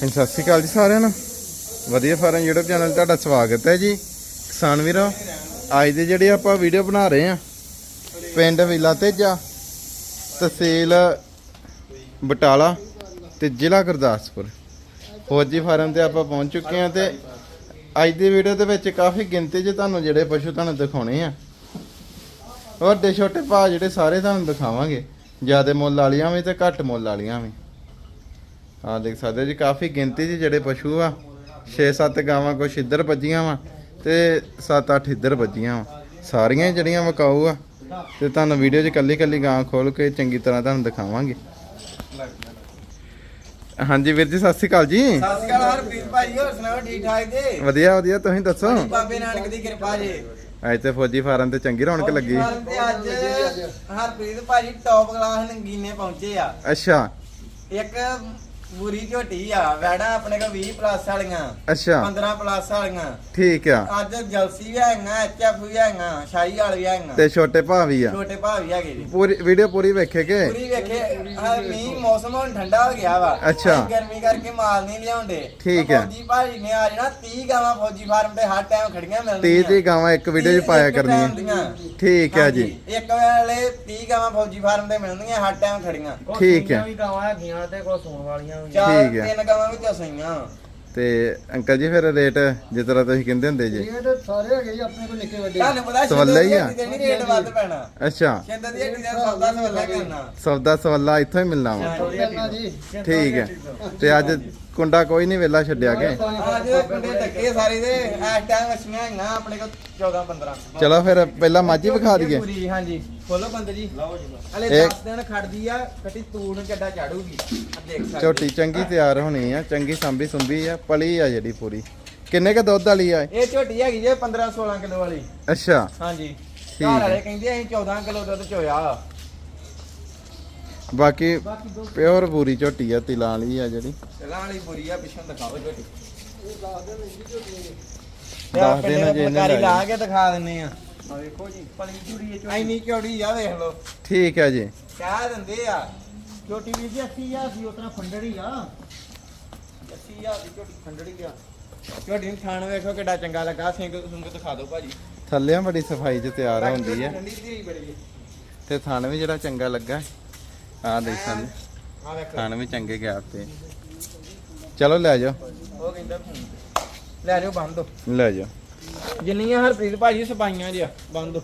ਹਾਂਜੀ, ਸਤਿ ਸ਼੍ਰੀ ਅਕਾਲ ਜੀ ਸਾਰਿਆਂ ਨੂੰ। ਵਧੀਆ ਫਾਰਮ YouTube ਚੈਨਲ ਤੁਹਾਡਾ ਸਵਾਗਤ ਹੈ ਜੀ। ਕਿਸਾਨ ਵੀਰੋ, ਅੱਜ ਦੇ ਜਿਹੜੇ ਆਪਾਂ ਵੀਡੀਓ ਬਣਾ ਰਹੇ ਆ ਪਿੰਡ ਵਿਲਾ ਤੇਜਾ, ਤਹਿਸੀਲ ਬਟਾਲਾ ਤੇ ਜ਼ਿਲ੍ਹਾ ਗੁਰਦਾਸਪੁਰ। ਫੌਜੀ ਫਾਰਮ ਤੇ ਆਪਾਂ ਪਹੁੰਚ ਚੁੱਕੇ ਆ ਤੇ ਅੱਜ ਦੀ ਵੀਡੀਓ ਦੇ ਵਿੱਚ ਕਾਫੀ ਗਿਣਤੀ 'ਚ ਤੁਹਾਨੂੰ ਜਿਹੜੇ ਪਸ਼ੂ ਤੁਹਾਨੂੰ ਦਿਖਾਉਣੇ ਆ। ਵੱਡੇ ਛੋਟੇ ਭਾਅ ਜਿਹੜੇ ਸਾਰੇ ਤੁਹਾਨੂੰ ਦਿਖਾਵਾਂਗੇ। ਜ਼ਿਆਦਾ ਮੁੱਲ ਵਾਲੀਆਂ ਵੀ ਤੇ ਘੱਟ ਮੁੱਲ ਵਾਲੀਆਂ ਵੀ। ਆ ਦੇਖ ਸਕਦੇ ਜੀ ਕਾਫੀ ਗਿਣਤੀ 'ਚ ਜਿਹੜੇ ਪਸ਼ੂ ਆ। 6-7 ਗਾਵਾਂ ਕੁਛ ਇੱਧਰ ਵੱਜੀਆਂ ਵਾ ਤੇ 7-8 ਇੱਧਰ ਵੱਜੀਆਂ ਵਾ। ਸਾਰੀਆਂ ਜਿਹੜੀਆਂ ਵਿਕਾਊ ਆ ਤੇ ਤੁਹਾਨੂੰ ਵੀਡੀਓ 'ਚ ਕੱਲੀ ਕੱਲੀ ਗਾਂ ਖੋਲ ਕੇ ਚੰਗੀ ਤਰ੍ਹਾਂ ਤੁਹਾਨੂੰ ਦਿਖਾਵਾਂਗੇ। ਹਾਂਜੀ ਵੀਰ ਜੀ ਸਤਿ ਸ਼੍ਰੀ ਅਕਾਲ ਜੀ। ਸਤਿ ਸ਼੍ਰੀ ਅਕਾਲ ਹਰਪ੍ਰੀਤ ਭਾਈ ਹੋਰ ਸੁਣਾਓ ਠੀਕ ਠਾਕ ਜੀ? ਵਧੀਆ ਵਧੀਆ ਤੁਸੀਂ ਦੱਸੋ? ਬਾਬੇ ਨਾਨਕ ਦੀ ਕਿਰਪਾ ਜੀ। ਅੱਜ ਤੇ ਫੌਜੀ ਫਾਰਮ ਤੇ ਚੰਗੀ ਰੌਣਕ ਲੱਗੀ। ਅੱਜ ਹਰਪ੍ਰੀਤ ਭਾਜੀ ਟੌਪ ਕਲਾਸ ਨੰਗੀਨੇ ਪਹੁੰਚੇ ਆ। ਅੱਛਾ। ਇੱਕ ਬੁਰੀ ਝੋਟੀ ਆ ਵੈੜਾ ਆਪਣੇ ਕੋਲ 20 ਪਲੱਸ ਵਾਲੀਆਂ ਅੱਛਾ। 15 ਪਲੱਸ ਵਾਲੀਆਂ। ਠੀਕ ਆ। ਅੱਜ ਜਲਸੀ ਵੀ ਹੈਗੀਆਂ ਐਚਐਫ ਵੀ ਹੈਗੀਆਂ ਸ਼ਾਹੀ ਵਾਲ ਵੀ ਹੈਗੀਆਂ। ਤੇ ਛੋਟੇ ਭਾ ਵੀ ਆ? ਛੋਟੇ ਭਾਅ ਵੀ ਹੈਗੇ ਜੀ। ਪੂਰੀ ਵੀਡੀਓ ਪੂਰੀ ਵੇਖੇ ਕੇ? ਪੂਰੀ ਵੇਖੇ ਮੀਂਹ ਮੌਸਮ ਹੁਣ ਠੰਡਾ ਹੋ ਗਿਆ ਵਾ। ਅੱਛਾ। ਗਰਮੀ ਕਰਕੇ ਮਾਲ ਨਹੀਂ ਲਿਆਉਂਦੇ। ਠੀਕ ਹੈ। ਫੌਜੀ ਭਾਜੀ ਨੇ ਆ ਜਾਣਾ 30 ਗਾਵਾਂ ਫੌਜੀ ਫਾਰਮ ਤੇ ਹਰ ਟਾਈਮ ਖੜੀਆਂ 30 ਮਿਲਣਗੀਆਂ ਦੀ ਗਾਵਾਂ ਇੱਕ ਵੀਡੀਓ 'ਚ ਪਾਇਆ ਕਰਨੀਆਂ। ਠੀਕ ਹੈ ਜੀ। ਇੱਕ ਵੇਲੇ 30 ਗਾਵਾਂ ਫੌਜੀ ਫਾਰਮ ਤੇ ਮਿਲਣਗੀਆਂ ਹਰ ਟਾਈਮ ਖੜੀਆਂ। ਠੀਕ ਹੈ ਵੀ ਗਾਵਾਂ ਹੈਗੀਆਂ ਤੇ ਕੋ ਸੂਣ ਵਾਲੀਆਂ ਚਾਰ ਠੀਕ ਹੈ। ਤਿੰਨ ਗਾਵਾਂ ਵਿੱਚੋਂ ਸਹੀਆਂ। ਤੇ ਅੰਕਲ ਜੀ ਫਿਰ ਰੇਟ ਜਿਸ ਤਰ੍ਹਾਂ ਤੁਸੀਂ ਕਹਿੰਦੇ ਹੁੰਦੇ ਜੀ। ਇਹ ਤਾਂ ਸਾਰੇ ਹੈਗੇ ਜੀ ਆਪਣੇ ਕੋਲ ਨਿੱਕੇ ਵੱਡੇ। ਤੁਹਾਨੂੰ ਪਤਾ ਸਵੱਲਾ ਹੀ ਆ। ਤੇ ਨਹੀਂ ਰੇਟ ਵੱਧ ਪੈਣਾ। ਅੱਛਾ। ਸ਼ਿੰਦ ਦੀ ਹੱਡੀ ਦਾ ਸੌਦਾ ਸਵੱਲਾ ਕਰਨਾ। ਸੌਦਾ ਸਵਾਲਾ ਇੱਥੋਂ ਹੀ ਮਿਲਣਾ ਵਾ। ਕਰਨਾ ਜੀ। ਠੀਕ ਹੈ ਤੇ ਅੱਜ ਕੁੰਡਾ ਕੋਈ ਨਹੀਂ ਵੇਲਾ ਛੱਡਿਆ ਕੇ। ਅੱਜ ਦੇ ਕੁੰਡੇ ਟੱਕੇ ਸਾਰੇ ਦੇ ਇਸ ਟਾਈਮ ਮੱਛੀਆਂ ਹੈਗੀਆਂ ਆਪਣੇ ਕੋਲ 14 15 ਚਲੋ ਫਿਰ ਪਹਿਲਾਂ ਮਾਝੀ ਵਿਖਾ ਦਈਏ। ਪੂਰੀ ਹਾਂਜੀ। ਖੋਲੋ ਬੰਦ ਜੀ। ਹਲੇ ਇਹ- 10 ਦਿਨ ਖੜਦੀ ਆ ਕੱਟੀ ਤੂੜ ਨੂੰ ਚੱਡਾ ਚਾੜੂਗੀ ਆ ਦੇਖ ਸਕਦੇ ਝੋਟੀ ਚੰਗੀ ਤਿਆਰ ਹੋਣੀ ਆ ਚੰਗੀ ਸੰਭੀ ਸੁੰਭੀ ਆ ਪਲੀ ਆ ਜਿਹੜੀ ਪੂਰੀ। ਕਿੰਨੇ ਕ ਦੁੱਧ ਵਾਲੀ ਆ ਇਹ? ਇਹ ਝੋਟੀ ਹੈਗੀ ਜੇ 15 16 ਕਿਲੋ ਵਾਲੀ। ਅੱਛਾ। ਹਾਂਜੀ। ਘਰ ਹੈ। ਵਾਲੇ ਕਹਿੰਦੇ ਅਸੀਂ 14 ਕਿਲੋ ਦੁੱਧ ਚੋਇਆ। ਬਾਕੀ ਪਿਓਰ ਪੂਰੀ ਝੋਟੀ ਆ ਤਿਲਾਂ ਵਾਲੀ ਆ ਜਿਹੜੀ। ਪਹਿਲਾਂ ਵਾਲੀ ਬੁਰੀ ਆ ਪਿੱਛੋਂ ਦਿਖਾਓ ਝੋਟੀ। ਦੱਸ ਦੇਣਾ ਜੇ ਇਹਨੇ ਲਾ ਕੇ ਦਿਖਾ ਦਿੰਨੇ ਆ। ਆ ਵੇਖੋ ਜੀ ਪਲੀ ਚੂੜੀ ਇਹ ਐਨੀ ਚੌੜੀ ਆ ਵੇਖ ਲਓ। ਠੀਕ ਹੈ ਜੀ। ਕਹਿ ਦਿੰਦੇ ਆ ਛੋਟੀ ਵੀਰ ਜੀ 80000 ਸੀ ਉਤਨਾ ਫੰਡੜੀ ਆ। 80000 ਦੀ ਝੋਟੀ ਖੰਡੜੀ ਗਿਆ ਝੋਟੀ ਨੂੰ ਖਾਣ ਵੇਖੋ ਕਿੱਡਾ ਚੰਗਾ ਲੱਗਾ ਸਿੰਘ ਸੁੰਗ ਦਿਖਾ ਦਿਓ ਭਾਜੀ। ਥੱਲੇ ਬੜੀ ਸਫ਼ਾਈ 'ਚ ਤਿਆਰ ਹੁੰਦੀ ਆ ਠੰਡੀ ਧੀਰੀ ਬੜੀ ਤੇ ਥਣ ਵੀ ਜਿਹੜਾ ਚੰਗਾ ਲੱਗਾ। ਆ ਦੇਖ ਸਕਦੇ ਆ ਵੇਖੋ। ਥਣ ਵੀ ਚੰਗੇ ਗੈਪ ਤੇ। ਚਲੋ ਲੈ ਜਾਓ। ਉਹ ਕਹਿੰਦਾ ਫੋਨ ਲੈ ਜਾਓ ਬੰਦ ਦੋ ਲੈ ਜਾਓ। ਜਿੰਨੀਆਂ ਹਰਪ੍ਰੀਤ ਭਾਜੀ ਸਪਾਈਆਂ ਜਿਆ ਬੰਦ।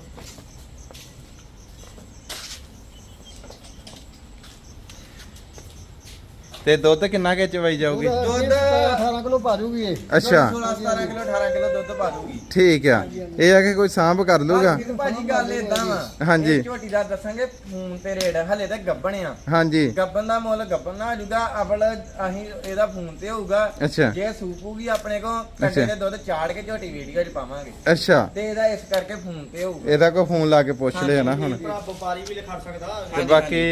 ਤੇ ਦੁੱਧ ਕਿੰਨਾ ਕੇ ਚਵਾਈ ਜਾਊਗੀ? ਦੁੱਧ 18 ਕਿਲੋ ਪਾ ਦੂਗੀ ਇਹ। ਅੱਛਾ। 16 17 ਕਿਲੋ 18 ਕਿਲੋ ਦੁੱਧ ਪਾ ਦੂਗੀ ਠੀਕ ਆ। ਇਹ ਆ ਕਿ ਕੋਈ ਸਾਂਭ ਕਰ ਲੂਗਾ ਭਾਜੀ ਗੱਲ ਇਦਾਂ ਵਾ। ਹਾਂਜੀ। ਝੋਟੀ ਦਾ ਦੱਸਾਂਗੇ ਫੋਨ ਤੇ ਰੇਟ ਹਲੇ ਤਾਂ ਗੱਬਣ ਆ। ਹਾਂਜੀ। ਗੱਬਨ ਦਾ ਮੁੱਲ ਗੱਬਨ ਨਾ ਜੂਗਾ ਅਵਲ ਅਸੀਂ ਇਹਦਾ ਫੋਨ ਤੇ ਹੋਊਗਾ। ਅੱਛਾ। ਜੇ ਸੂਪੂਗੀ ਆਪਣੇ ਕੋ ਕੰਡੇ ਦੇ ਦੁੱਧ ਚਾੜ ਕੇ ਝੋਟੀ ਵੀਡੀਓ 'ਚ ਪਾਵਾਂਗੇ। ਅੱਛਾ। ਤੇ ਇਹਦਾ ਇਸ ਕਰਕੇ ਫੋਨ ਤੇ ਹੋਊਗਾ। ਇਹਦਾ ਕੋਈ ਫੋਨ ਲਾ ਕੇ ਪੁੱਛ ਲਿਆ ਨਾ ਹੁਣ। ਵਪਾਰੀ ਵੀ ਲਿਖਾ ਸਕਦਾ। ਤੇ ਬਾਕੀ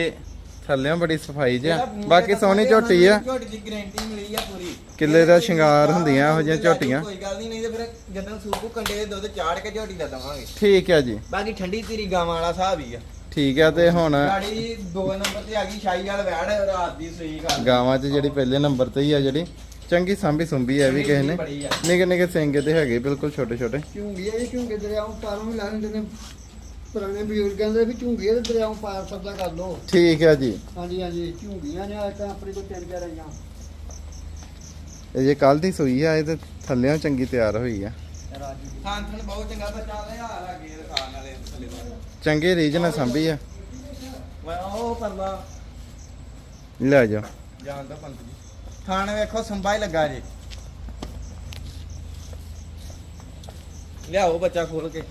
ਥੱਲਿਓਂ ਬੜੀ ਸਫ਼ਾਈ ਜਿਹਾ। ਬਾਕੀ ਸੋਹਣੀ ਝੋਟੀ ਆ। ਝੋਟੀ ਦੀ ਗਾਰੰਟੀ ਮਿਲੀ ਆ ਪੂਰੀ। ਕਿੱਲੇ ਦਾ ਸ਼ਿੰਗਾਰ ਹੁੰਦੀਆਂ ਇਹੋ ਜਿਹੀਆਂ ਝੋਟੀਆਂ। ਕੋਈ ਗੱਲ ਨਹੀਂ ਨਹੀਂ ਤੇ ਫਿਰ ਜਦੋਂ ਸੂਪੂ ਕੰਡੇ ਦੇ ਦੁੱਧ ਚਾੜ ਕੇ ਝੋਟੀ ਦਾ ਦਵਾਂਗੇ। ਠੀਕ ਹੈ ਜੀ। ਬਾਕੀ ਠੰਡੀ ਤੇਰੀ ਗਾਵਾਂ ਵਾਲਾ ਹਿਸਾਬ ਹੀ ਆ। ਠੀਕ ਹੈ ਤੇ ਹੁਣ ਗਾੜੀ 2 ਨੰਬਰ ਤੇ ਆ ਗਈ ਸ਼ਾਹੀ ਵਾਲ ਵੈੜ ਰਾਤ ਦੀ ਸੂਈ ਕਰ ਗਾਵਾਂ 'ਚ ਜਿਹੜੀ ਪਹਿਲੇ ਨੰਬਰ ਤੇ ਹੀ ਆ ਜਿਹੜੀ ਚੰਗੀ ਸਾਂਭੀ ਸੁੰਭੀ ਆ ਇਹ ਵੀ ਕਿਸੇ ਨੇ। ਆ। ਨਿੱਕੇ ਨਿੱਕੇ ਸਿੰਗੇ ਤੇ ਹੈਗੇ ਬਿਲਕੁਲ ਛੋਟੇ ਛੋਟੇ ਝੂੰਗੀ ਇਹ ਝੂੰਗੇ ਦਰਿਆਓਂ ਪਾਰੋਂ ਵੀ ਲਾ ਦਿੰਦੇ ਨੇ? ਪੁਰਾਣੇ ਬਜ਼ੁਰਗ ਕਹਿੰਦੇ ਵੀ ਝੂੰਗੀ ਇਹ ਦਰਿਆਓਂ ਪਾਰ ਸਬਦਾ ਕਰ ਲੋ ਠੀਕ ਹੈ ਜੀ। ਹਾਂਜੀ ਹਾਂਜੀ ਝੂੰਗੀਆਂ ਨੇ ਅੱਜ ਤਾਂ ਆਪਣੇ ਕੋਲ ਤਿੰਨ ਚਾਰ ਆਈਆਂ। ਇਹ ਜੇ ਕੱਲ ਦੀ ਸੂਈ ਆ ਇਹ ਤੇ ਥੱਲਿਓਂ ਚੰਗੀ ਤਿਆਰ ਹੋਈ ਆ। ਰਾਜੀ ਥਾਂ ਥਣ ਬਹੁਤ ਚੰਗਾ ਬੱਚਾ ਲੈ ਆ ਲੱਗੇ ਖਾਣ ਵਾਲੇ ਥੱਲੇ ਦਾ ਚੰਗੇ ਰੀਜ ਨਾਲ ਸੰਭੀ ਆ। ਵਾ ਉਹ ਪਰਲਾ। ਲੈ ਦਾ ਪੰਤ ਜੀ। ਥਾਣ ਵੇਖੋ ਸੰਭਾ ਹੀ ਲੱਗਾ ਜੇ। ਲਿਆਓ ਬੱਚਾ ਖੋਲ ਕੇ।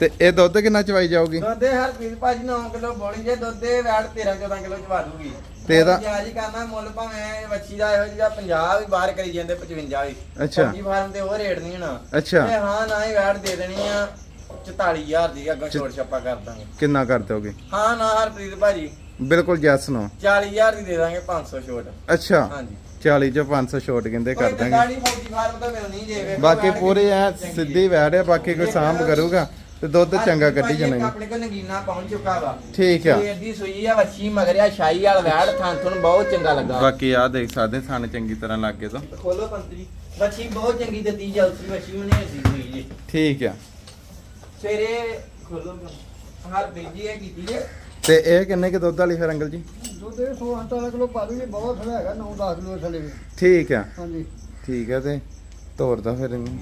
ਤੇ ਇਹ ਦੁੱਧ ਕਿੰਨਾ ਚਵਾਈ ਜਾਊਗੀ? ਦੁੱਧ ਦੇ ਹਰ ਪੀਸ ਭਾਜੀ 9 ਕਿਲੋ ਬੋਲੀ ਜੇ ਦੁੱਧ ਦੇ ਵੈਟ 13 14 ਕਿਲੋ ਚਵਾ ਦੂਗੀ। ਤੇ ਇਹਦਾ- ਹੀ ਕਰਨਾ ਮੁੱਲ ਭਾਵੇਂ ਵੱਛੀ ਦਾ ਇਹੋ ਜਿਹਾ 50 ਵੀ ਬਾਹਰ ਕਰੀ ਜਾਂਦੇ 55 ਵੀ। ਅੱਛਾ। ਫੌਜੀ ਫਾਰਮ ਤੇ ਉਹ ਰੇਟ ਨਹੀਂ ਹੋਣਾ। ਅੱਛਾ। ਤੇ ਹਾਂ ਨਾ ਹੀ ਵੈਟ ਦੇ ਦੇਣੀ ਆ 44000 ਦੀ ਅੱਗੋਂ ਛੋੜ ਛੱਪਾ ਕਰ ਦਾਂਗੇ। ਕਿੰਨਾ ਕਰ ਦੋਗੇ ਹਾਂ ਨਾ ਹਰਪ੍ਰੀਤ ਭਾਜੀ। ਬਿਲਕੁਲ ਜੈਸ ਨੋ 40000 ਦੀ ਦੇ ਦਾਂਗੇ 500 ਛੋਟ। ਅੱਛਾ। ਹਾਂਜੀ। 40 ਚੋਂ 500 ਛੋਟ ਕਹਿੰਦੇ ਕਰ ਦਾਂਗੇ। ਜੇ ਬਾਕੀ ਪੂਰੇ ਐ। ਸਿੱਧੀ ਵੈੜ ਬਾਕੀ ਕੋਈ ਸਾਂਭ ਕਰੂਗਾ। ਤੇ ਦੁੱਧ ਚੰਗਾ ਕੱਢੀ ਜਾਣਾ ਆਪਣੇ ਕੋਲ ਨਗੀਨਾ ਪਹੁੰਚ ਚੁੱਕਾ ਵਾ। ਠੀਕ ਆ। ਸਵੇਰ ਦੀ ਸੂਈ ਆ ਵੱਛੀ ਮਗਰਿਆ ਸ਼ਾਹੀ ਵਾਲ ਵੈੜ ਥਾਂ ਤੁਹਾਨੂੰ ਬਹੁਤ ਚੰਗਾ ਲੱਗਾ। ਬਾਕੀ ਆ ਦੇਖ ਸਕਦੇ ਸਨ ਚੰਗੀ ਤਰ੍ਹਾਂ ਲੱਗੇ ਤੋਂ। ਖੋਲੋ ਪੰਤਰੀ। ਵੱਛੀ ਬਹੁਤ ਚੰਗੀ ਦਿੱਤੀ ਜਲਸੀ ਵੱਛੀ ਮਨੇ ਹੋਈ ਜੀ। ਠੀਕ ਆ। ਸਵੇਰੇ ਖੋਲੋ ਹਰ ਬੀਜੀ ਹੈ ਕੀਤੀ ਹੈ ਤੇ ਇਹ ਕਿੰਨੇ ਕਿ ਦੁੱਧ ਵਾਲੀ ਫਿਰ ਅੰਕਲ ਜੀ? ਦੁੱਧ ਇਹ 16 17 ਕਿਲੋ ਪਾ ਦੂਗੀ ਬਹੁਤ ਥੋੜਾ ਹੈਗਾ 9 10 ਕਿਲੋ ਥੱਲੇ ਵੀ। ਠੀਕ ਆ। ਹਾਂਜੀ। ਠੀਕ ਆ ਤੇ ਤੋਰਦਾ ਫਿਰ ਇਹਨੂੰ।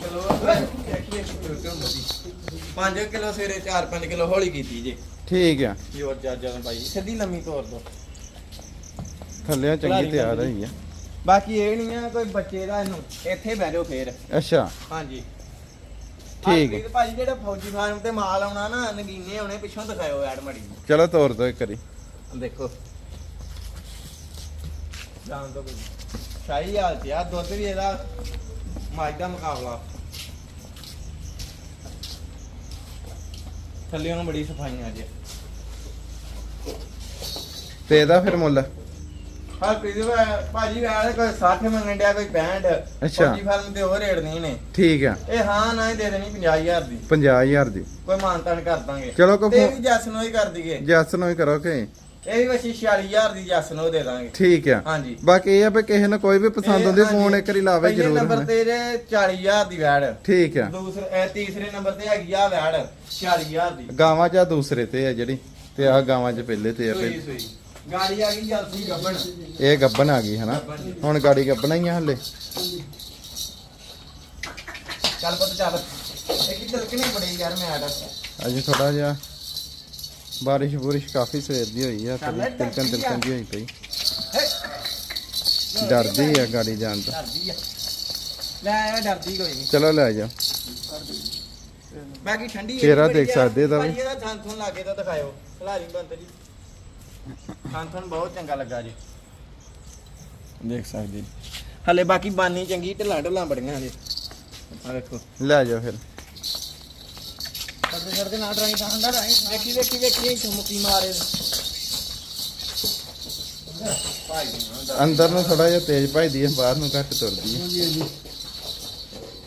ਚਲੋ ਦੇਖੀਏ 5 ਕਿਲੋ ਸਵੇਰੇ 4-5 ਕਿਲੋ ਹੌਲੀ ਕੀਤੀ ਜੀ। ਠੀਕ ਆ। ਜੋਰ ਜਾ ਜਾ ਭਾਈ ਸਿੱਧੀ ਲੰਮੀ ਤੋਰ ਦੋ। ਥੱਲੇ ਚੰਗੀ ਤਿਆਰ ਹੋਈ ਆ। ਬਾਕੀ ਇਹ ਨਹੀਂ ਆ ਕੋਈ ਬੱਚੇ ਦਾ ਇਹਨੂੰ ਇੱਥੇ ਬਹਿ ਜਾਓ ਫੇਰ। ਅੱਛਾ। ਹਾਂਜੀ। ਠੀਕ ਹੈ। ਭਾਜੀ ਜਿਹੜਾ ਫੌਜੀ ਫਾਰਮ ਤੇ ਮਾਲ ਆਉਣਾ ਨਾ ਨਗੀਨੇ ਆਉਣੇ ਪਿੱਛੋਂ ਦਿਖਾਇਓ ਐਡ ਮੜੀ ਚਲੋ ਤੋਰ ਦੋ ਇੱਕ ਵਾਰੀ। ਦੇਖੋ। ਜਾਣ ਦੋ ਕੋਈ ਸ਼ਾਹੀ ਹਾਲ ਤੇ ਆ ਦੁੱਧ ਵੀ ਇਹਦਾ ਮਾਜ ਦਾ ਮੁਕਾਬਲਾ। ਥੱਲੇ ਨੂੰ ਬੜੀ ਸਫਾਈਆਂ ਅੱਜ ਤੇ ਇਹਦਾ ਫਿਰ ਮੁੱਲ? ਹਰਪ੍ਰੀਤ ਭਾ- ਭਾਜੀ ਵੈਲ ਕੋਈ 60 ਮੰਗਣ ਡਿਆ ਕੋਈ 65 ਅੱਛਾ। ਫੌਜੀ ਫਾਰਮ ਤੇ ਹੋਰ ਰੇਟ ਨਹੀਂ ਨੇ। ਠੀਕ ਆ। ਇਹ ਹਾਂ ਨਾ ਹੀ ਦੇ ਦੇਣੀ 50000 ਦੀ। 50000 ਦੀ। ਕੋਈ ਮਾਨਤਾਨ ਕਰ ਦਾਂਗੇ। ਚਲੋ ਕੋਈ ਤੇ ਫੋ- ਵੀ ਜੱਸ ਨੂੰ ਹੀ ਕਰ ਦਈਏ। ਜੱਸ ਨੂੰ ਹੀ ਕਰੋ ਕਿ ਇਹ ਵੀ ਵਸੀ 46000 ਦੀ ਜੱਸ ਨੂੰ ਦੇ ਦਾਂਗੇ। ਠੀਕ ਆ। ਹਾਂਜੀ। ਬਾਕੀ ਇਹ ਆ ਵੀ ਕਿਸੇ ਨੂੰ ਕੋਈ ਵੀ ਪਸੰਦ ਹੁੰਦੀ ਫੋਨ ਇੱਕ ਵਾਰੀ ਲਾਵੇ ਪਹਿਲੇ ਜ਼ਰੂਰ ਨੰਬਰ ਹਨਾ। ਤੇ ਜੇ 40000 ਦੀ ਵੈੜ। ਠੀਕ ਆ। ਦੂਸਰੇ ਇਹ ਤੀਸਰੇ ਨੰਬਰ ਤੇ ਹੈਗੀ ਆ ਵੈੜ 40000 ਦੀ। ਗਾਵਾਂ ਚ ਆ ਦੂਸਰੇ ਤੇ ਆ ਜਿਹੜੀ ਤੇ ਆ ਗਾਵਾਂ ਚ ਪਹਿਲੇ ਤੇ ਆ ਸੂਈ ਪਹਿਲੇ। ਸੂਈ। ਗਾੜੀ ਆ ਗਈ ਜਲਦੀ ਗੱਬਣ। ਇਹ ਗੱਬਨ ਆ ਗਈ ਹਨਾ। ਗੱਭਣ ਜੀ। ਹੁਣ ਗਾੜੀ ਗੱਬਣਾ ਹੀ ਆ ਹਲੇ। ਚੱਲ ਪੁੱਤ ਚੱਲ। ਇਹ ਕੀ ਤਿਲਕਣੀ ਬੜੀ ਯਾਰ ਮੈਂ ਆਡਾ ਅਜੇ ਥੋੜਾ ਜਿਹਾ ਬਾਰਿਸ਼ ਬੁਰਿਸ਼ ਕਾਫੀ ਸਵੇਰ ਦੀ ਹੋਈ ਆ ਥੋੜੀ ਤਿਲਕਣ। ਤਿਲਕਣ ਦੀ ਹੋਈ ਪਈ। ਡਰਦੀ ਆ ਗਾੜੀ ਜਾਣ ਤੋਂ। ਡਰਦੀ ਆ। ਲੈ ਆ ਡਰਦੀ ਕੋਈ ਨਹੀਂ। ਚਲੋ ਲੈ ਜਾ। ਬਾਕੀ ਠੰਡੀ ਚਿਹਰਾ ਦੇਖ ਸਕਦੇ ਇਹਦਾ ਵੀ। ਭਾਜੀ ਇਹਦਾ ਥਾਂ ਥੁਣ ਲਾਗੇ ਤਾਂ ਦਿਖਾਇਓ। ਖਲਾਰੀ ਬੰਦ ਜੀ। ਥਾਂ ਥੁਣ ਬਹੁਤ ਚੰਗਾ ਲੱਗਾ ਜੀ। ਦੇਖ ਸਕਦੇ। ਹਲੇ ਬਾਕੀ ਬਾਨੀ ਚੰਗੀ ਢਿੱਲਾਂ ਢਿੱਲਾਂ ਬੜੀਆਂ ਜੀ ਆ ਦੇਖੋ ਲੈ ਜਾ ਫਿਰ। ਕਰਦੇ ਕਰਦੇ ਨਾ ਡਰਾਈ ਤਾਂ ਅੰਦਰ ਆਈ ਵੇਖੀ ਵੇਖੀ ਵੇਖੀ ਚੁੰਮਕੀ ਮਾਰੇ ਭਾਈ ਜੀ ਅੰਦਰ ਨੂੰ ਥੋੜਾ ਜਿਹਾ ਤੇਜ਼ ਭਜਦੀ ਆ ਬਾਹਰ ਨੂੰ ਘੱਟ ਤੁਰਦੀ ਆ। ਹਾਂਜੀ ਹਾਂਜੀ।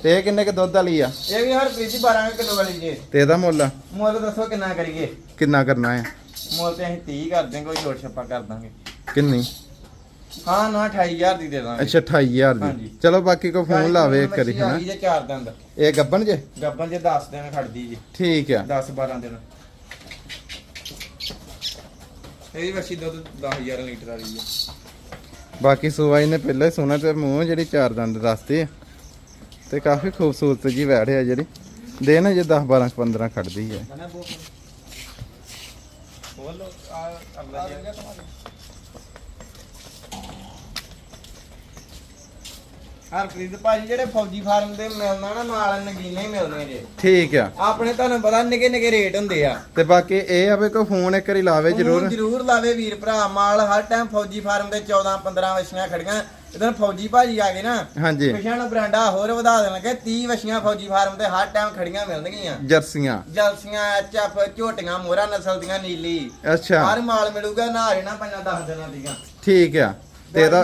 ਤੇ ਇਹ ਕਿੰਨੇ ਕ ਦੁੱਧ ਵਾਲੀ ਆ? ਇਹ ਵੀ ਹਰ ਪ੍ਰੀਤੀ 12 ਕਿਲੋ ਵਾਲੀ ਜੀ। ਤੇ ਇਹਦਾ ਮੁੱਲ? ਮੁੱਲ ਦੱਸੋ ਕਿੰਨਾ ਕਰੀਏ? ਕਿੰਨਾ ਕਰਨਾ ਹੈ ਮੁੱਲ ਤੇ ਅਸੀਂ 30 ਕਰ ਦਾਂਗੇ ਕੋਈ ਜੋੜ ਛੱਪਾ ਕਰ ਦਾਂਗੇ। ਕਿੰਨੀ? ਹਾਂ ਨਾ 28000 ਦੀ ਦੇ ਦਾਂਗੇ। ਅੱਛਾ 28000 ਹਾਂਜੀ। ਦੀ। ਚਲੋ ਬਾਕੀ ਕੋ ਫੋਨ ਲਾਵੇ ਇੱਕ ਵਾਰੀ ਹਨਾ? ਜੇ ਚਾਰ ਦੰਦ ਇਹ ਗੱਬਨ ਜੇ? ਗੱਬਨ ਜੇ 10 ਦਿਨ ਖੜਦੀ ਜੀ। ਠੀਕ ਆ। 10 12 ਦਿਨ। ਇਹਦੀ ਵਰਸ਼ੀ ਦੁੱਧ 10000 ਲੀਟਰ ਵਾਲੀ ਹੈ ਬਾਕੀ ਸੁਵਾਈ ਨੇ ਪਹਿਲਾਂ ਹੀ ਸੋਨਾ ਤੇ ਮੂੰਹ ਜਿਹੜੀ ਚਾਰ ਦੰਦ ਦੱਸਦੇ ਆ। ਤੇ ਕਾਫੀ ਖੂਬਸੂਰਤ ਜੀ ਵੈੜ ਆ ਜਿਹੜੀ। ਦੇ ਨਾ ਜੇ 10 12 15 ਖੜਦੀ ਹੈ ਬੋਲ ਆ ਅਗਲਾ ਜੀ। ਹਰਪ੍ਰੀਤ ਭਾਜੀ ਜਿਹੜੇ ਫੌਜੀ ਫਾਰਮ ਦੇ ਮਿਲਣਾ ਨਾ ਨਾਲ ਨਗੀਨੇ ਹੀ ਮਿਲਦੇ ਜੇ। ਠੀਕ ਆ। ਆਪਣੇ ਤੁਹਾਨੂੰ ਪਤਾ ਨਿੱਕੇ ਨਿੱਕੇ ਰੇਟ ਹੁੰਦੇ ਆ। ਤੇ ਬਾਕੀ ਇਹ ਆ ਵੀ ਕੋਈ ਫੋਨ ਇੱਕ ਵਾਰੀ ਲਾਵੇ ਜ਼ਰੂਰ। ਜ਼ਰੂਰ ਲਾਵੇ ਵੀਰ ਭਰਾ ਮਾਲ ਹਰ ਟਾਈਮ ਫੌਜੀ ਫਾਰਮ ਦੇ 14 15 ਵਛੀਆਂ ਖੜੀਆਂ। ਇਧਰ ਫੌਜੀ ਭਾਜੀ ਆ ਗਏ ਨਾ ਹਾਂਜੀ। ਪਿਛਾਂ ਨੂੰ ਬਰਾਂਡਾ ਹੋਰ ਵਧਾ ਦੇਣਗੇ 30 ਵਛੀਆਂ ਫੌਜੀ ਫਾਰਮ ਤੇ ਹਰ ਟਾਈਮ ਖੜੀਆਂ ਮਿਲਣਗੀਆਂ। ਜਰਸੀਆਂ। ਜਲਸੀਆਂ ਐਚਐਫ ਝੋਟੀਆਂ ਮੋਹਰਾ ਨਸਲ ਦੀਆਂ ਨੀਲੀ। ਅੱਛਾ। ਹਰ ਮਾਲ ਮਿਲੂਗਾ ਨਾ ਨਾ ਪੰਜਾਂ 10 ਦਿਨਾਂ ਦੀਆਂ। ਠੀਕ ਆ। ਤੇ ਇਹਦਾ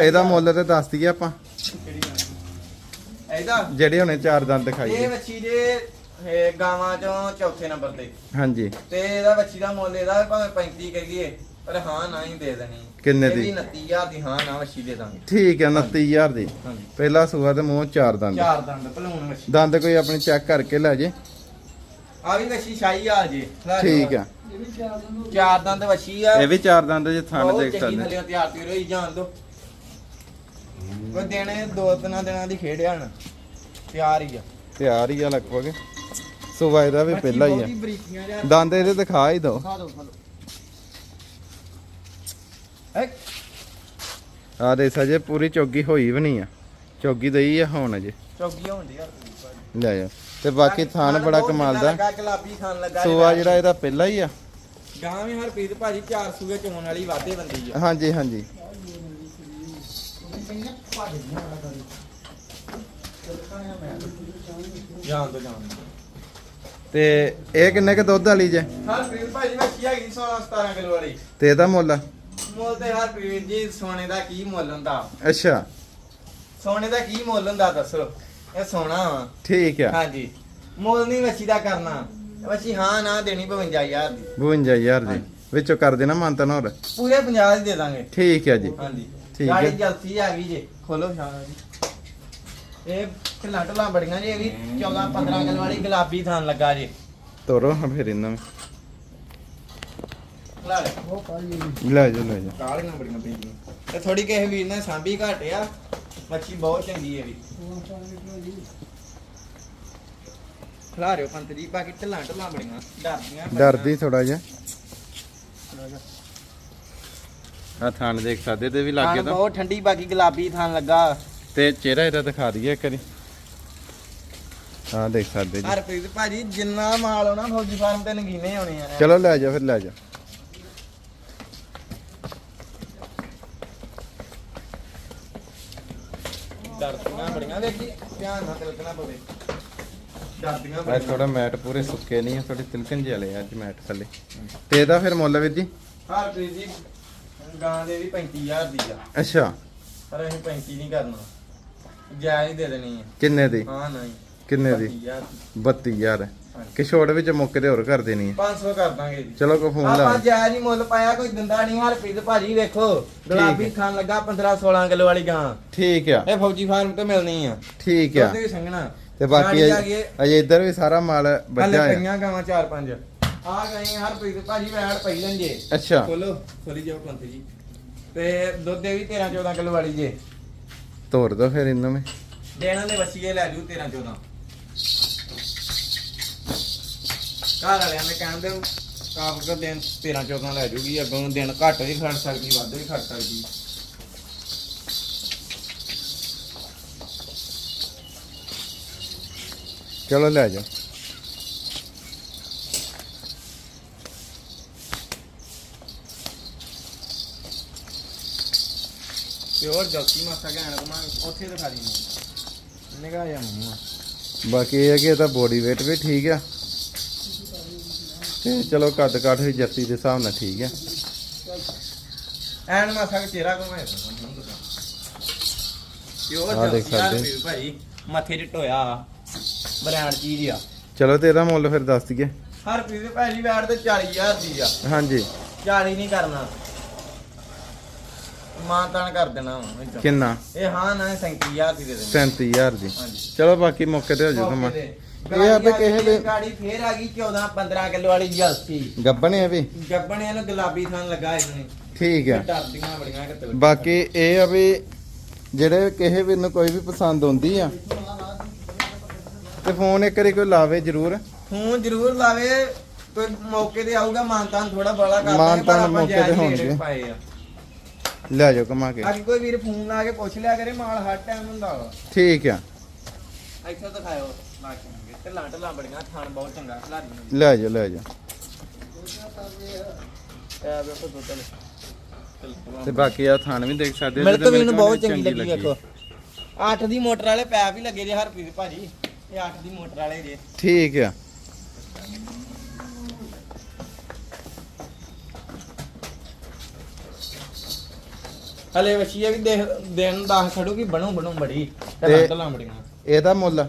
ਇਹਦਾ। ਮੁੱਲ ਤੇ ਦੱਸ ਦਈਏ ਆਪਾਂ? ਇਹਦਾ? ਜਿਹੜੇ ਹੁਣੇ ਚਾਰ ਦੰਦ ਇਹ ਦਿਖਾਈਏ ਵਛੀ ਦੇ ਇਹ ਗਾਵਾਂ ਚੋਂ ਚੌਥੇ ਨੰਬਰ ਤੇ। ਹਾਂਜੀ। ਤੇ ਇਹਦਾ ਵੱਛੀ ਦਾ ਮੁੱਲ ਇਹਦਾ ਭਾਵੇਂ 35 ਕਰੀਏ ਪਰ ਹਾਂ ਨਾ ਹੀ ਦੇ ਦੇਣੀ। ਕਿੰਨੇ ਦੀ? ਵੀ 29000 ਦੀ ਹਾਂ ਨਾ ਵੱਛੀ ਦੇ ਦਾਂਗੇ। ਠੀਕ ਆ 29000 ਦੀ। ਹਾਂਜੀ। ਪਹਿਲਾ ਸੂਆ ਤੇ ਮੂੰਹ ਚਾਰ ਦੰਦ। ਚਾਰ ਦੰਦ ਭਲੂਣ ਵੱਛੀ। ਦੰਦ ਕੋਈ ਆਪਣੀ ਚੈੱਕ ਕਰਕੇ ਲੈ ਜੇ। ਆ ਵੀ ਵੱਛੀ ਸ਼ਾਹੀ ਆ ਜੇ। ਠੀਕ ਆ। ਇਹ ਵੀ ਚਾਰ ਦਿਨ ਹੋ ਗਏ। ਚਾਰ ਦੰਦ ਵੱਛੀ ਆ। ਇਹ ਵੀ ਚਾਰ ਦੰਦ ਜੇ ਥਣ ਬਹੁਤ ਦੇਖ ਚੰਗੀ ਸਕਦੇ। ਥੱਲੇ ਤਿਆਰ ਤਿਉਰ ਹੋਈ ਜਾਣ ਦੋ। ਕੋਈ ਦੇਣੇ ਦੋ ਤਿੰਨ ਦਿਨਾਂ ਦੀ ਖੇਡ ਆਣ ਤਿਆਰ ਹੀ ਆ। ਤਿਆਰ ਹੀ ਆ ਲਗਭਗ। ਸੂਆ ਇਹਦਾ ਵੀ ਪਹਿਲਾ ਹੀ ਆ। ਦੰਦ ਇਹਦੇ ਦਿਖਾ ਹੀ ਦੋ। ਖਾ ਦੋ ਖਾ ਦੋ। ਆ ਦੇ ਸਜੇ ਪੂਰੀ ਚੋਗੀ ਹੋਈ ਵੀ ਨਹੀਂ ਆ। ਚੋਗੀ ਦਈ ਆ ਹੁਣ ਅਜੇ। ਚੌਗੀ ਹੁੰਦੀ ਆ ਲੈ ਜਾ। ਤੇ ਬਾਕੀ ਥਾਨ ਬੜਾ ਕਮਾਲ ਦਾ। ਲੱਗਾ ਗੁਲਾਬੀ ਖਾਨ ਲੱਗਾ ਸੂਆ ਜਿਹੜਾ ਇਹਦਾ ਪਹਿਲਾ ਹੀ ਆ। ਗਾਂ ਵੀ ਹਰਪ੍ਰੀਤ ਭਾਜੀ ਚਾਰ ਸੂਏ ਚੋਣ ਵਾਲੀ ਵਾਧੇ ਬੰਦੀ ਆ। ਹਾਂਜੀ ਹਾਂਜੀ। ਜਾਣ ਜਾਣ ਤੇ ਇਹ ਕਿੰਨੇ ਕ ਦੁੱਧ ਵਾਲੀ ਜੇ? ਹਰਪ੍ਰੀਤ ਭਾਜੀ ਮੱਛੀ ਹੈਗੀ 16 17 ਕਿਲੋ ਵਾਲੀ। ਤੇ ਇਹਦਾ ਮੁੱਲ? ਮੁੱਲ ਤੇ ਹਰਪ੍ਰੀਤ ਜੀ ਸੋਨੇ ਦਾ ਕੀ ਮੁੱਲ ਹੁੰਦਾ? ਅੱਛਾ। ਸੋਨੇ ਦਾ ਕੀ ਮੁੱਲ ਹੁੰਦਾ ਦੱਸੋ? ਇਹ ਸੋਨਾ ਵਾ। ਠੀਕ ਆ। ਹਾਂਜੀ। ਮੁੱਲ ਨਹੀਂ ਵੱਛੀ ਦਾ ਕਰਨਾ। ਵੱਛੀ ਹਾਂ ਨਾ ਦੇਣੀ 52000 ਦੀ। 52000 ਦੀ। ਵਿੱਚੋਂ ਕਰ ਦੇਣਾ ਮਾਨਤਨ ਹੋਰ। ਪੂਰੇ 50 ਦੀ ਦੇ ਦਾਂਗੇ। ਠੀਕ ਹੈ ਜੀ। ਹਾਂਜੀ। ਠੀਕ ਗਾੜੀ ਹੈ। ਜਲਦੀ ਆ ਗਈ ਜੇ। ਖੋਲੋ ਸ਼ਾਹ ਜੀ ਇਹ ਢਿੱਲਾਂ ਬੜੀਆਂ ਜੀ ਇਹ ਵੀ 14 15 ਕਿਲੋ ਵਾਲੀ ਗੁਲਾਬੀ ਥਾਨ ਲੱਗਾ ਜੇ। ਤੋਰੋ ਫਿਰ ਇਹਨਾਂ ਨੂੰ। ਲਾ ਉਹ ਕਾਲੀ ਲੈ ਜਾ ਲੈ ਜਾ। ਕਾਲੀਆਂ ਬੜੀਆਂ ਪੈਂਦੀਆਂ। ਤੇ ਥੋੜੀ ਕਿਸੇ ਵੀਰ ਨੇ ਸਾਂਭੀ ਘੱਟ ਆ ਮੱਛੀ ਬਹੁਤ ਚੰਗੀ ਹੈ ਵੀ। ਖਲਾ ਰਿਓ ਪੰਤ ਜੀ ਬਾਕੀ ਢਿੱਲਾਂ ਢਿੱਲਾਂ ਬੜੀਆਂ ਡਰਦੀਆਂ। ਡਰਦੀ ਥੋੜਾ ਜਿਹਾ। ਆ ਥਾਣ ਦੇਖ ਸਕਦੇ ਤੇ ਵੀ ਲੱਗੇ ਥਣ ਤਾਂ। ਬਹੁਤ ਠੰਡੀ ਬਾਕੀ ਗੁਲਾਬੀ ਥਾਨ ਲੱਗਾ। ਤੇ ਚਿਹਰਾ ਇਹਦਾ ਦਿਖਾ ਦਈਏ ਇੱਕ ਵਾਰੀ। ਹਾਂ ਦੇਖ ਸਕਦੇ ਜੀ। ਹਰਪ੍ਰੀਤ ਭਾਜੀ ਜਿੰਨਾ ਮਾਲ ਆਉਣਾ ਫੌਜੀ ਫਾਰਮ ਤੇ ਨਗੀਨੇ ਆਉਣੇ ਆ। ਚਲੋ ਲੈ ਜਾ ਫਿਰ ਲੈ ਜਾ ਡਰਦੀਆਂ ਬੜੀਆਂ ਵੇਖੀ ਧਿਆਨ ਨਾਲ ਤਿਲਕਣਾ ਪਵੇ। ਡਰਦੀਆਂ ਅੱਜ ਬੜੀਆਂ ਥੋੜਾ ਮੈਟ ਪੂਰੇ ਸੁੱਕੇ ਨਹੀਂ ਆ ਥੋੜੇ ਤਿਲਕਣ ਜਿਹੇ ਵਾਲੇ ਆ ਅੱਜ ਮੈਟ ਥੱਲੇ। ਤੇ ਇਹਦਾ ਫਿਰ ਮੁੱਲ ਵੀਰ ਜੀ? ਹਰਪ੍ਰੀਤ ਜੀ ਗਾਂ ਦੇ ਵੀ 35000 ਦੀ ਆ। ਅੱਛਾ। ਪਰ ਅਸੀਂ 35 ਨਹੀਂ ਕਰਨਾ। ਜਾਇਜ਼ ਹੀ ਦੇ ਦੇਣੀ ਹੈ ਕਿੰਨੇ ਦੀ? ਹਾਂ ਨਹੀਂ। ਕਿੰਨੇ ਦੀ? 32000 ਕਿ ਛੋੜ ਵਿੱਚ ਮੌਕੇ ਤੇ ਹੋਰ ਕਰ ਦੇਣੀ ਹੈ 500 ਕਰ ਦਾਂਗੇ ਜੀ। ਚਲੋ ਕੋ ਫੋਨ ਲਾ ਆਪਾਂ ਜਾਇਜ਼ ਹੀ ਮੁੱਲ ਪਾਇਆ ਕੋਈ ਦਿੰਦਾ ਨਹੀਂ ਹਰਪ੍ਰੀਤ ਭਾਜੀ ਵੇਖੋ ਗੁਲਾਬੀ ਖਾਨ ਲੱਗਾ 15 16 ਕਿਲੋ ਵਾਲੀ ਗਾਂ। ਠੀਕ ਆ। ਇਹ ਫੌਜੀ ਫਾਰਮ ਤੇ ਮਿਲਣੀ ਆ। ਠੀਕ ਆ। ਵੀ ਸੰਘਣਾ। ਤੇ ਬਾਕੀ ਅਜੇ ਇੱਧਰ ਵੀ ਸਾਰਾ ਮਾਲ ਬੱਚਾ ਆ ਪਈਆਂ ਗਾਵਾਂ ਚਾਰ ਪੰਜ। ਆ ਗਏ ਹਰਪ੍ਰੀਤ ਭਾਜੀ ਵੈੜ ਪਈ ਲੈਂਦੇ। ਅੱਛਾ। ਖੋਲੋ ਖੋਲੀ ਜਾਓ ਪੰਤ ਜੀ। ਤੇ ਦੁੱਧ ਦੇ ਵੀ 13 14 ਕਿਲੋ ਵਾਲੀ ਜੇ। ਤੋਰ ਦੋ ਫਿਰ ਇਹਨੂੰ ਮੈਂ ਦੇਣਾ ਦੇ ਵਸੀਏ ਲੈ ਜੂ 13 14 ਘਰ ਵਾਲਿਆਂ ਕਹਿੰਦੇ ਕਾਫ ਦਾ ਦਿਨ 13 14 ਲੈ ਜੂਗੀ ਅੱਗੋਂ ਦਿਨ ਘੱਟ ਵੀ ਖੜ ਸਕਦੀ ਵੱਧ ਵੀ ਖੜ ਸਕਦੀ। ਚਲੋ ਲੈ ਜਾ। ਤੇ ਹੋਰ ਜਲਦੀ ਮਾਸਾ ਗਾਣ ਕਮਾ ਉੱਥੇ ਦਿਖਾ ਦੀ ਨਿਗਾਹ ਜਾਂ ਮੂੰਹ ਬਾਕੀ ਇਹ ਹੈ ਕਿ ਇਹਦਾ ਬੋਡੀ weight ਵੀ ਠੀਕ ਆ। ਤੇ ਚਲੋ ਕੱਦ ਕਾਠ ਵੀ ਜੱਸੀ ਦੇ ਹਿਸਾਬ ਨਾਲ ਠੀਕ ਆ। ਐਨ ਮਾਸਾ ਕੇ ਚਿਹਰਾ ਤੇ ਉਹ ਆਹ ਦੇਖ ਸਕਦੇ। ਭਾਈ ਮੱਥੇ 'ਚ ਟੋਇਆ ਬ੍ਰਾਂਡ ਚੀਜ਼ ਆ। ਚਲੋ ਤੇ ਇਹਦਾ ਮੁੱਲ ਫਿਰ ਦੱਸ ਦਈਏ। ਹਰ ਪੀਸ ਪਹਿਲੀ ਵਾਰ ਤੇ 40000 ਦੀ ਆ। ਹਾਂਜੀ। 40 ਨਹੀਂ ਕਰਨਾ। ਮਾਨਤਾਨ ਕਰ ਦੇਣਾ। ਕਿੰਨਾ? ਇਹ ਹਾਂ ਨਾ 37000 ਦੀ ਦੇ ਦੇਣੀ। 37000 ਦੀ। ਚਲੋ ਬਾਕੀ ਮੌਕੇ ਤੇ ਹੋ ਜਾਊ ਸਮਾਂ ਤੇ। ਇਹ ਆ ਵੀ ਕਿਸੇ ਦੇ ਗਾੜੀ ਫੇਰ ਆ ਗਈ 14 15 ਕਿਲੋ ਵਾਲੀ ਜਲਸੀ ਗੱਬਣੇ ਆ ਵੀ। ਗੱਬਣਿਆਂ ਨੂੰ ਗੁਲਾਬੀ ਥਾਂ ਲੱਗਾ ਇਹਨੇ। ਠੀਕ ਆ। ਡਰਦੀਆਂ ਬੜੀਆਂ ਕਿ ਤਿਲਕ ਬਾਕੀ ਇਹ ਆ ਵੀ ਜਿਹੜੇ ਕਿਸੇ ਵੀ ਨੂੰ ਕੋਈ ਵੀ ਪਸੰਦ ਆਉਂਦੀ ਆ ਤੇ ਫੋਨ ਇੱਕ ਵਾਰੀ ਕੋਈ ਲਾਵੇ ਜ਼ਰੂਰ। ਫੋਨ ਜ਼ਰੂਰ ਲਾਵੇ ਕੋਈ ਮੌਕੇ ਤੇ ਆਊਗਾ ਮਾਨਤਾਨ ਥੋੜਾ ਬੜਾ ਮਾਨਤਾਨ ਮੌਕੇ ਤੇ ਹੋਣਗੇ। ਲੈ ਜਾਓ ਕਮਾ ਕੇ। ਅੱਜ ਕੋਈ ਵੀਰ ਫੋਨ ਲਾ ਕੇ ਪੁੱਛ ਲਿਆ ਕਰੇ ਮਾਲ ਹਰ ਟਾਈਮ ਹੁੰਦਾ ਵਾ। ਠੀਕ ਆ। ਇੱਥੇ ਦਿਖਾਓ ਲਾ ਕੇ ਆਉਣਗੇ। ਢਿੱਲਾਂ ਢਿੱਲਾਂ ਬੜੀਆਂ ਥਾਣ ਬਹੁਤ ਚੰਗਾ ਖਲਾਰੀ ਨੂੰ। ਲੈ ਜਾਓ ਲੈ ਜਾਓ ਇਹ ਵੇਖੋ ਦੁੱਧ ਤੇ ਬਾਕੀ ਆ ਥਾਨ ਵੀ ਦੇਖ ਸਕਦੇ ਮਿਲਕ ਵੀ ਮਿਲਕ ਬਹੁਤ ਚੰਗੀ ਲੱਗੀ ਵੇਖੋ। 8 ਦੀ ਮੋਟਰ ਵਾਲੇ ਪੈਪ ਹੀ ਲੱਗੇ ਜੇ ਹਰਪ੍ਰੀਤ ਭਾਜੀ ਇਹ 8 ਦੀ ਮੋਟਰ ਵਾਲੇ ਜੇ। ਠੀਕ ਆ। ਹਲੇ ਵਛੀਏ ਵੀ ਦੇਖ ਦਿਨ ਦਾ ਖੜੂਗੀ ਬਣੂ ਬਣੂ ਬੜੀ। ਤੇ- ਢਿੱਲਾਂ ਬੜੀਆਂ। ਇਹਦਾ ਮੁੱਲ?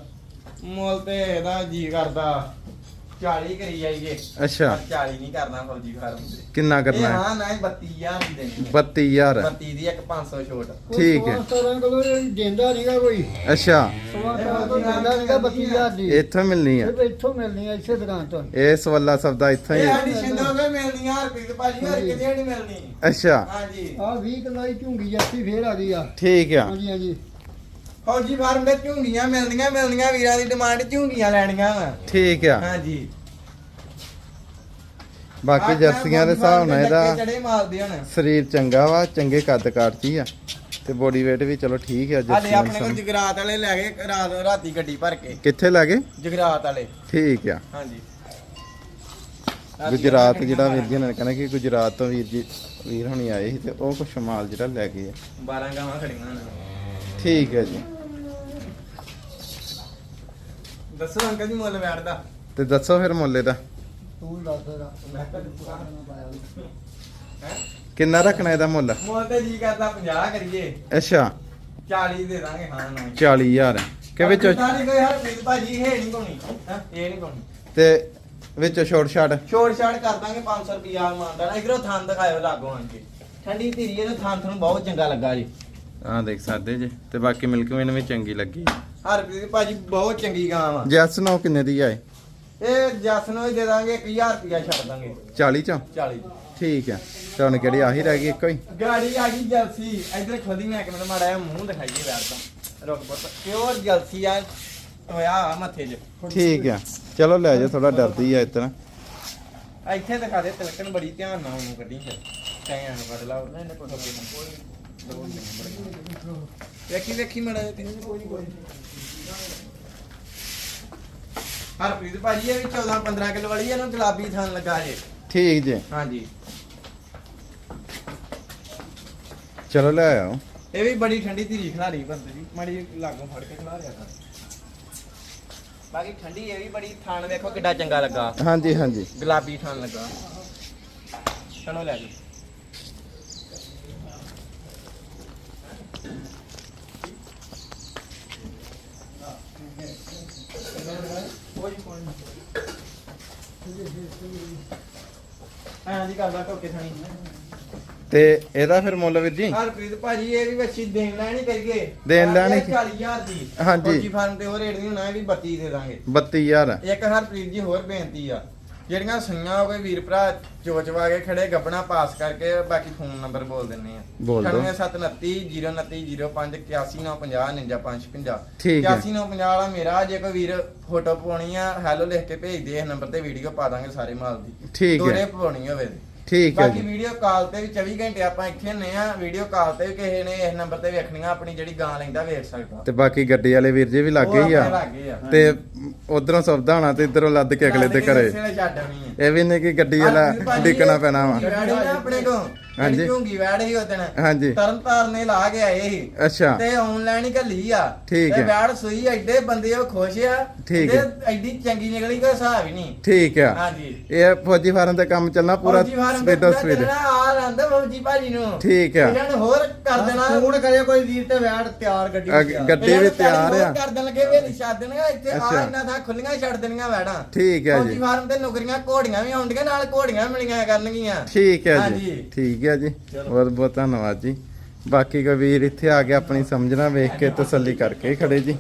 ਮੁੱਲ ਤੇ ਇਹਦਾ ਜੀ ਕਰਦਾ। 40 ਕਰੀ ਜਾਈਏ। ਅੱਛਾ। ਪਰ 40 ਨਹੀਂ ਕਰਨਾ ਫੌਜੀ ਫਾਰਮ ਤੇ। ਕਿੰਨਾ ਇਹ ਕਰਨਾ ਹੈ ਹਾਂ ਨਾ 32000 ਦੀ ਦੇਣੀ ਹੈ। 32000 32 ਦੀ ਇੱਕ 500 ਛੋਟ। ਠੀਕ ਹੈ। 17 ਕਿਲੋ ਦਿੰਦਾ ਨਹੀਂਗਾ ਕੋਈ। ਅੱਛਾ। ਸਵਾ ਸਾਲ ਤੋਂ ਦਿੰਦਾ ਨਹੀਂਗਾ 32000 ਦੀ। ਇੱਥੋਂ ਮਿਲਣੀ ਆ। ਇਹ ਇੱਥੋਂ ਮਿਲਣੀ ਆ ਇਸੇ ਦੁਕਾਨ ਤੋਂ। ਇਹ ਸਵੱਲਾ ਸਬਦਾ ਇੱਥੋਂ ਇਹ ਹੀ ਸਾਡੀ ਸਿੰਧੋਗੇ ਮਿਲਣੀ ਆ ਰੁਪਏ ਤੇ ਭਾਜੀ ਹੋਰ ਕਿਤੇ ਨਹੀਂ ਮਿਲਣੀ। ਅੱਛਾ। ਹਾਂਜੀ। ਆ 20 ਕਿਲੋ ਦੀ ਝੁੰਗੀ ਜੱਸੀ ਫੇਰ ਆ ਗਈ ਆ। ਠੀਕ ਆ। ਹਾਂਜੀ ਹਾਂਜੀ। ਫੌਜੀ ਫਾਰਮ ਦੇ ਝੁੰਗੀਆਂ ਮਿਲਣੀਆਂ ਮਿਲਣੀਆਂ ਵੀਰਾਂ ਦੀ ਡਿਮਾਂਡ ਝੁੰਗੀਆਂ ਲੈਣੀਆਂ ਵਾ। ਠੀਕ ਆ। ਹਾਂਜੀ। ਬਾਕੀ ਜਰਸੀਆਂ ਦੇ ਹਿਸਾਬ ਨਾਲ ਇਹਦਾ ਚੜੇ ਮਾਰਦੇ ਹੁਣ। ਸਰੀਰ ਚੰਗਾ ਵਾ ਚੰਗੇ ਕੱਦ ਕਾਠੀ ਆ। ਤੇ ਬੋਡੀ weight ਵੀ ਚਲੋ ਠੀਕ ਆ ਹਾਲੇ ਆਪਣੇ ਕੋਲ ਜਗਰਾਤ ਵਾਲੇ ਲੈ ਗਏ ਰਾਤ ਰਾਤੀ ਗੱਡੀ ਭਰ ਕੇ। ਕਿੱਥੇ ਲੱਗੇ ਜਗਰਾਤ ਵਾਲੇ। ਠੀਕ ਆ। ਹਾਂਜੀ। ਗੁਜਰਾਤ ਜਿਹੜਾ ਵੀਰ ਜੀ ਨੇ ਕਹਿੰਦਾ ਕਿ ਗੁਜਰਾਤ ਤੋਂ ਵੀਰ ਜੀ ਵੀਰ ਹੁਣੀ ਆਏ ਸੀ ਤੇ ਉਹ ਕੁਛ ਮਾਲ ਜਿਹੜਾ ਲੈ ਗਏ ਆ। 12 ਗਾਵਾਂ ਖੜੀਆਂ ਹਨ ਠੀਕ ਹੈ ਜੀ। ਦੱਸੋ ਅੰਕਲ ਜੀ ਮੁੱਲ ਬੈਠਦਾ ਤੇ ਦੱਸੋ ਫਿਰ ਮੁੱਲੇ ਦਾ ਤੂੰ ਦੱਸ ਰਾ ਕਿੰਨਾ ਰੱਖਣਾ ਇਹਦਾ ਮੁੱਲ? ਮੁੱਲ ਤੇ ਜੀ ਕਰਦਾ 50 ਕਰੀਏ। ਅੱਛਾ। 40 ਦੇ ਦਾਂਗੇ ਹਾਂ ਨਾ 40000 ਕਿ ਵਿੱਚੋਂ ਸਾਰੀ ਕੋਈ ਹਰਪ੍ਰੀਤ ਭਾਜੀ ਇਹ ਨਹੀਂ ਕੋਣੀ ਹਾਂ? ਇਹ ਨਹੀਂ ਕੋਣੀ ਤੇ ਵਿੱਚੋਂ ਛੋਟ ਛਾਟ ਛੋੜ ਛਾੜ ਕਰ ਦਾਂਗੇ 500 ਰੁਪਿਆ ਮਾਨਦਾ ਨਾ ਇਧਰੋਂ ਥਾਂ ਦਿਖਾਇਓ ਲਾਗੋਂ ਕੇ। ਠੰਡੀ ਧੀਰੀ ਇਹਦਾ ਥਾਂ ਤੁਹਾਨੂੰ ਬਹੁਤ ਚੰਗਾ ਲੱਗਾ ਜੀ। ਆ ਦੇਖ ਸਕਦੇ ਜੇ। ਤੇ ਬਾਕੀ ਮਿਲਕ ਵੇਨ ਵੀ ਚੰਗੀ ਲੱਗੀ। ਹਰਪ੍ਰੀਤ ਭਾਜੀ ਬਹੁਤ ਚੰਗੀ ਗਾਂ ਵਾ। ਜੈਸ ਨੋ ਕਿੰਨੇ ਦੀ ਆਏ? ਇਹ ਜੱਸ ਨੂੰ ਹੀ ਦੇ ਦਾਂਗੇ 1000 ਰੁਪਿਆ ਛੱਡ ਦਾਂਗੇ। 40 ਚੋਂ? 40 ਠੀਕ ਆ। ਤੁਹਾਨੂੰ ਕਿਹੜੀ ਆਹੀ ਰਹਿ ਗਈ ਇੱਕੋ ਹੀ? ਗਾੜੀ ਆ ਗਈ ਜਲਸੀ। ਇਧਰ ਖੋਦੀ ਮੈਂ ਕਿ ਮੈਨੂੰ ਮਾੜਾ ਜਿਹਾ ਮੂੰਹ ਦਿਖਾਈਏ ਵੈਰ ਤਾਂ। ਰੁਕ ਪੁੱਤ ਪਿਓਰ ਜਲਸੀ ਆ ਟੋਇਆ ਆ ਮੱਥੇ 'ਚ। ਠੀਕ ਆ। ਚਲੋ ਲੈ ਜਾ ਥੋੜਾ ਡਰਦੀ ਆ ਇਤਨਾ ਇੱਥੇ ਦਿਖਾ ਦੇ ਤਿਲਕਣ ਬੜੀ ਧਿਆਨ ਨਾਲ ਉਹਨੂੰ ਕੱਢੀ ਫਿਰ। ਟਾਈਆਂ ਨੂੰ ਬਦਲਾ ਉਹਨਾਂ ਨੇ ਕੋਈ ਕੋਈ ਵੇਖੀ ਵੇਖੀ ਮੜਾ ਤੇ ਕੋਈ ਨਹੀਂ ਕੋਈ ਹਰਪ੍ਰੀਤ ਭਾਜੀ ਇਹ ਵੀ 14 15 ਕਿਲੋ ਵਾਲੀ ਇਹਨੂੰ ਗੁਲਾਬੀ ਥਾਨ ਲੱਗਾ ਜੇ। ਠੀਕ ਜੇ। ਹਾਂਜੀ। ਚਲੋ ਲੈ ਆਓ। ਇਹ ਵੀ ਬੜੀ ਠੰਡੀ ਧੀਰੀ ਖਿਲਾਰੀ ਬੰਦੇ ਜੀ ਮਾੜੀ ਜਿਹੀ ਲਾਗੋਂ ਫੜ ਕੇ ਖਿਲਾ ਰਿਆ ਕਰ। ਬਾਕੀ ਠੰਡੀ ਇਹ ਵੀ ਬੜੀ ਥਾਨ ਵੇਖੋ ਕਿੱਡਾ ਚੰਗਾ ਲੱਗਾ। ਹਾਂਜੀ ਹਾਂਜੀ। ਗੁਲਾਬੀ ਥਾਨ ਲੱਗਾ। ਚਲੋ ਲੈ ਜੀ। ਹਾਂ ਜੀ ਕਰਦਾ ਟੋਕੇ ਥਾਣੀ। ਤੇ ਇਹਦਾ ਫਿਰ ਮੁੱਲ ਵੀਰ ਜੀ? ਹਰਪ੍ਰੀਤ ਭਾਜੀ ਇਹ ਵੀ ਵੱਛੀ ਦੇਣ ਲੈਣੀ ਕਰੀਏ। ਦੇਣ ਲੈਣੀ। 40000 ਦੀ। ਹਾਂਜੀ। ਫਾਰਮ ਤੇ ਉਹ ਰੇਟ ਨਹੀਂ ਹੋਣਾ ਇਹ ਵੀ 32 ਦੇ ਦਾਂਗੇ। 32000 ਇੱਕ ਹਰਪ੍ਰੀਤ ਜੀ ਹੋਰ ਬੇਨਤੀ ਆ। ਜਿਹੜੀਆਂ ਸੁਈਆਂ ਹੋ ਗਏ ਵੀਰ ਭਰਾ ਚੋਚਵਾ ਕੇ ਖੜੇ ਗੱਬਣਾ ਪਾਸ ਕਰਕੇ ਬਾਕੀ ਫੋਨ ਨੰਬਰ ਬੋਲ ਦਿੰਨੇ ਆ ਬੋਲ ਦਿਓ। 9729 029 05 8190 5955 ਠੀਕ ਹੈ। 8190 ਵਾਲਾ ਮੇਰਾ ਜੇ ਕੋਈ ਵੀਰ ਫੋਟੋ ਪਾਉਣੀ ਆ ਹੈਲੋ ਲਿਖ ਕੇ ਭੇਜ ਦੇ ਇਸ ਨੰਬਰ ਤੇ ਵੀਡੀਓ ਪਾ ਦਾਂਗੇ ਸਾਰੇ ਮਾਲ ਦੀ ਠੀਕ ਹੈ। ਦੋਰੇ ਪਾਉਣੀ ਹੋਵੇ ਤੇ। ਠੀਕ ਹੈ ਬਾਕੀ ਜੀ। ਵੀਡੀਓ ਕਾਲ ਤੇ ਵੀ 24 ਘੰਟੇ ਆਪਾਂ ਇੱਥੇ ਹੁੰਨੇ ਆ। ਵੀਡੀਓ ਕਾਲ ਤੇ ਵੀ ਕਿਸੇ ਨੇ ਇਸ ਨੰਬਰ ਤੇ ਵੇਖਣੀਆਂ ਆਪਣੀ ਜਿਹੜੀ ਗਾਂ ਲੈਂਦਾ ਵੇਖ ਸਕਦਾ। ਤੇ ਬਾਕੀ ਗੱਡੀ ਵਾਲੇ ਵੀਰ ਜੀ ਵੀ ਲੱਗੇ ਹੀ ਉਹ ਆ। ਆਪਣੇ ਲਾਗੇ ਆ। ਤੇ ਉਧਰੋਂ ਸੌਦਾ ਹੋਣਾ ਤੇ ਇਧਰੋਂ ਲੱਦ ਕੇ ਅਗਲੇ ਦੇ ਘਰੇ। ਆ। ਇਹ ਵੀ ਨਹੀਂ ਕਿ ਗੱਡੀ ਵਾਲਾ ਡਿੱਕਣਾ ਪੈਣਾ ਵਾ। ਆਪਣੇ ਹਾਂਜੀ। ਝੂੰਗੀ ਵੈੜ ਹੀ ਉਹਦਣ ਹਾਂਜੀ। ਤਰਨ ਤਾਰਨ ਨੇ ਲਾ ਕੇ ਆਏ ਸੀ। ਅੱਛਾ। ਤੇ ਆਨਲਾਈਨ ਹੀ ਘੱਲੀ ਆ। ਠੀਕ ਤੇ ਹੈ। ਵੈੜ ਸੂਈ ਐਡੇ ਬੰਦੇ ਉਹ ਖੁਸ਼ ਆ। ਠੀਕ ਤੇ। ਐਡੀ ਚੰਗੀ ਨਿਕਲੀ ਕੋਈ ਹਿਸਾਬ ਹੀ ਨਹੀਂ। ਠੀਕ ਆ। ਹਾਂਜੀ। ਇਹ ਫੌਜੀ ਫਾਰਮ ਤੇ ਕੰਮ ਚੱਲਣਾ ਪੂਰਾ ਫੌਜੀ ਸਪੀਡੋ ਸਪੀਡ ਆ ਰੰਦਾ ਫੌਜੀ ਭਾਜੀ ਨੂੰ। ਠੀਕ ਆ। ਇਹਨਾਂ ਨੂੰ ਹੋਰ ਕਰ ਦੇਣਾ। ਫੋਨ ਕਰੇ ਕੋਈ ਵੀਰ ਤੇ ਵੈੜ ਤਿਆਰ ਗੱਡੀ। ਗੱਡੀ ਵੀ ਤਿਆਰ ਆ। ਕਰ ਦੇਣ ਲੱਗੇ ਵੇ ਛੱਡ ਦੇਣਗੇ ਇੱਥੇ ਆ। ਇਹਨਾਂ ਦਾ ਖੁੱਲੀਆਂ ਛੱਡ ਦੇਣੀਆਂ ਵੈੜਾਂ ਠੀਕ ਹੈ ਫੌਜੀ ਜੀ। ਫਾਰਮ ਤੇ ਨੌਕਰੀਆਂ ਘੋੜੀਆਂ ਵੀ ਆਉਂਦੀਆਂ ਨਾਲ ਘੋੜੀਆਂ ਮਿਲੀਆਂ ਕਰਨਗੀਆਂ। ਠੀਕ ਹੈ ਜੀ। ਹਾਂਜੀ। ਠੀਕ ਹੈ ਜੀ। ਬਹੁਤ ਬਹੁਤ ਧੰਨਵਾਦ ਜੀ। ਬਾਕੀ ਕਬੀਰ ਇੱਥੇ ਆ ਕੇ ਆਪਣੀ ਸਮਝਣਾ ਵੇਖ ਕੇ ਤਸੱਲੀ ਕਰਕੇ ਖੜੇ ਜੀ।